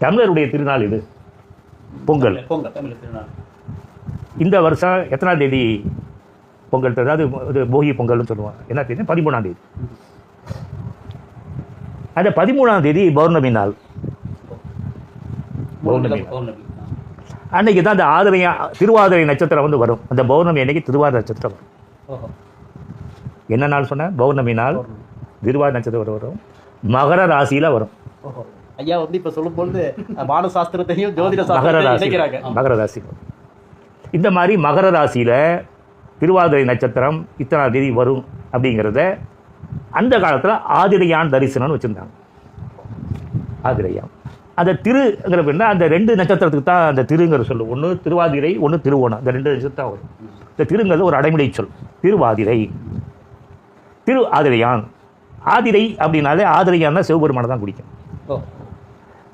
தமிழருடைய திருநாள் இது. பொங்கல். பொங்கல் தமிழ் திருநாள். இந்த வருஷம் எத்தனாம் தேதி பொங்கல்? அதாவது இது போகி பொங்கல்னு சொல்லுவாங்க. என்ன தேதி? பதிமூணாம் தேதி. அந்த பதிமூணாம் தேதி பௌர்ணமி நாள். பௌர்ணமி. அன்னைக்கு தான் அந்த ஆதிரையா திருவாதிரை நட்சத்திரம் வந்து வரும். அந்த பௌர்ணமி அன்னைக்கு திருவாதிரை நட்சத்திரம் வரும். என்ன நாள் சொன்னேன்? பௌர்ணமி நாள். திருவாதிரை நட்சத்திரம் வரும். மகர ராசியில் வரும். ஓஹோ. ஐயா வந்து இப்ப சொல்லும்பொழுது வான சாஸ்திரத்தையும் ஜோதிட மகர ராசி மகர ராசி இந்த மாதிரி மகர ராசியில் திருவாதிரை நட்சத்திரம் இத்தனாம் தேதி வரும் அப்படிங்கிறத அந்த காலத்தில் ஆதிரையான் தரிசனம்னு வச்சுருந்தாங்க. ஆதிரையான். அந்த திருங்கிற பேர்னா அந்த ரெண்டு நட்சத்திரத்துக்கு தான் அந்த திருங்கிற சொல்லு. ஒன்று திருவாதிரை ஒன்று திருவோணம். அந்த ரெண்டு நட்சத்திரம் வரும். இந்த திருங்கிறது ஒரு அடைமொழி சொல். திருவாதிரை. திரு ஆதிரையான் ஆதிரை அப்படின்னாலே ஆதிரையான்னா சிவபெருமானை தான் குடிக்கும்.